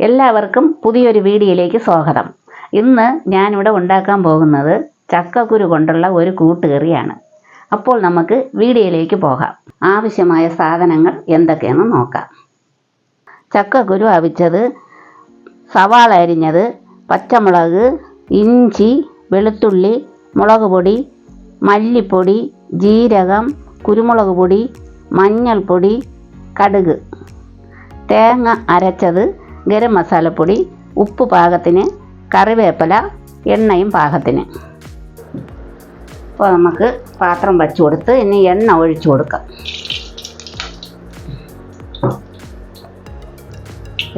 എല്ലാവർക്കും പുതിയൊരു വീഡിയോയിലേക്ക് സ്വാഗതം. ഇന്ന് ഞാനിവിടെ ഉണ്ടാക്കാൻ പോകുന്നത് ചക്കക്കുരു കൊണ്ടുള്ള ഒരു കൂട്ടുകറിയാണ്. അപ്പോൾ നമുക്ക് വീഡിയോയിലേക്ക് പോകാം. ആവശ്യമായ സാധനങ്ങൾ എന്തൊക്കെയെന്ന് നോക്കാം. ചക്കക്കുരു അവിച്ചത് സവാള അരിഞ്ഞത് പച്ചമുളക് ഇഞ്ചി വെളുത്തുള്ളി മുളക് പൊടി മല്ലിപ്പൊടി ജീരകം കുരുമുളക് പൊടി മഞ്ഞൾപ്പൊടി കടുക്. തേങ്ങ അരച്ചത് ഗരം മസാലപ്പൊടി ഉപ്പ് പാകത്തിന് കറിവേപ്പില എണ്ണയും പാകത്തിന്. അപ്പോൾ നമുക്ക് പാത്രം വച്ചു കൊടുത്ത് ഇനി എണ്ണ ഒഴിച്ചു കൊടുക്കാം.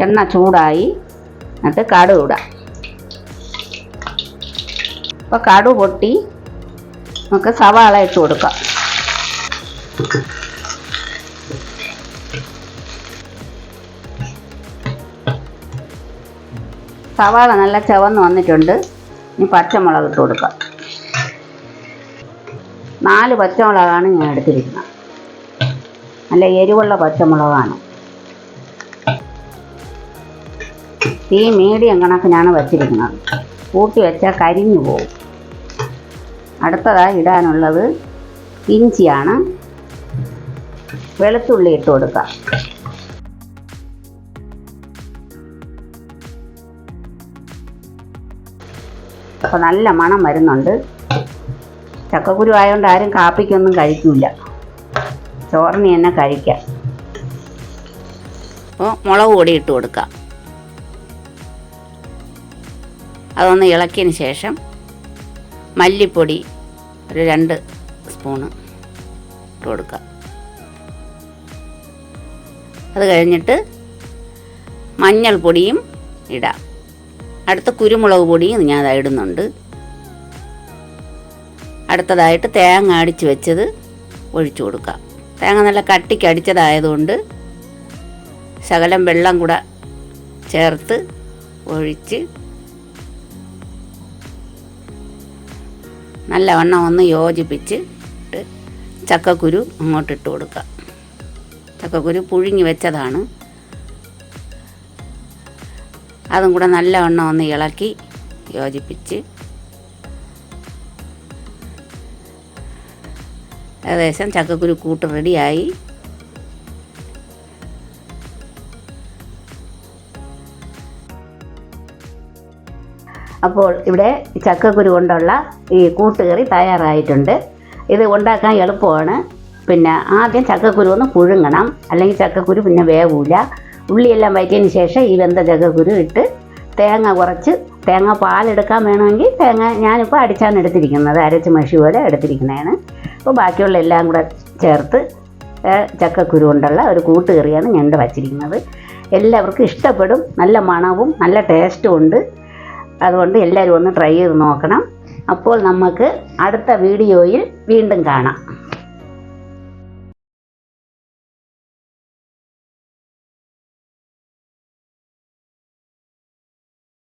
എണ്ണ ചൂടായി എന്നിട്ട് കടുക് ഇടാം. അപ്പോൾ കടു പൊട്ടി നമുക്ക് സവാള ഇട്ട് കൊടുക്കാം. സവാള നല്ല ചുവന്ന് വന്നിട്ടുണ്ട്. ഇനി പച്ചമുളക് ഇട്ട് കൊടുക്കാം. നാല് പച്ചമുളകാണ് ഞാൻ എടുത്തിരിക്കുന്നത്. നല്ല എരിവുള്ള പച്ചമുളകാണ്. തീ മീഡിയം കണക്കിനാണ് വച്ചിരിക്കുന്നത്. കൂട്ടി വെച്ചാൽ കരിഞ്ഞു പോകും. അടുത്തതായി ഇടാനുള്ളത് ഇഞ്ചിയാണ്. വെളുത്തുള്ളി ഇട്ട് കൊടുക്കാം. അപ്പോൾ നല്ല മണം വരുന്നുണ്ട്. ചക്കക്കുരു ആയതുകൊണ്ട് ആരും കാപ്പിക്കൊന്നും കഴിക്കില്ല ചോറിന് തന്നെ കഴിക്കാം. അപ്പോൾ മുളക് പൊടി ഇട്ട് കൊടുക്കാം. അതൊന്ന് ഇളക്കിയതിന് ശേഷം മല്ലിപ്പൊടി ഒരു രണ്ട് സ്പൂണ് ഇട്ട് കൊടുക്കുക അത് കഴിഞ്ഞിട്ട് മഞ്ഞൾപ്പൊടിയും ഇടാം. അടുത്ത കുരുമുളക് പൊടിയും ഞാൻ അത് ഇടുന്നുണ്ട്. അടുത്തതായിട്ട് തേങ്ങ അടിച്ച് വെച്ചത് ഒഴിച്ചു കൊടുക്കാം തേങ്ങ നല്ല കട്ടിക്ക് അടിച്ചതായതുകൊണ്ട് ശകലം വെള്ളം കൂടെ ചേർത്ത് ഒഴിച്ച് നല്ലവണ്ണം ഒന്ന് യോജിപ്പിച്ച് ചക്കക്കുരു അങ്ങോട്ടിട്ട് കൊടുക്കുക. ചക്കക്കുരു പുഴുങ്ങി വെച്ചതാണ്. അതും കൂടെ നല്ലവണ്ണം ഒന്ന് ഇളക്കി യോജിപ്പിച്ച്. ഏകദേശം ചക്കക്കുരു കൂട്ട് റെഡിയായി. അപ്പോൾ ഇവിടെ ചക്കക്കുരു കൊണ്ടുള്ള ഈ കൂട്ടുകറി തയ്യാറായിട്ടുണ്ട്. ഇത് ഉണ്ടാക്കാൻ എളുപ്പമാണ്. പിന്നെ ആദ്യം ചക്കക്കുരു ഒന്ന് പുഴുങ്ങണം. അല്ലെങ്കിൽ ചക്കക്കുരു പിന്നെ വേവൂല. ഉള്ളിയെല്ലാം വയറ്റിയതിന് ശേഷം ഈ വെന്ത ചക്കക്കുരു ഇട്ട് തേങ്ങ കുറച്ച് തേങ്ങ പാലെടുക്കാൻ വേണമെങ്കിൽ തേങ്ങ ഞാനിപ്പോൾ അടിച്ചാണ് എടുത്തിരിക്കുന്നത് അരച്ച് മഷി പോലെ എടുത്തിരിക്കുന്നതാണ്. അപ്പോൾ ബാക്കിയുള്ള എല്ലാം കൂടെ ചേർത്ത് ചക്കക്കുരു കൊണ്ടുള്ള ഒരു കൂട്ടുകറിയാണ് ഇവിടെ വച്ചിരിക്കുന്നത്. എല്ലാവർക്കും ഇഷ്ടപ്പെടും നല്ല മണവും നല്ല ടേസ്റ്റും ഉണ്ട്. അതുകൊണ്ട് എല്ലാവരും ഒന്ന് ട്രൈ ചെയ്ത് നോക്കണം. അപ്പോൾ നമുക്ക് അടുത്ത വീഡിയോയിൽ വീണ്ടും കാണാം.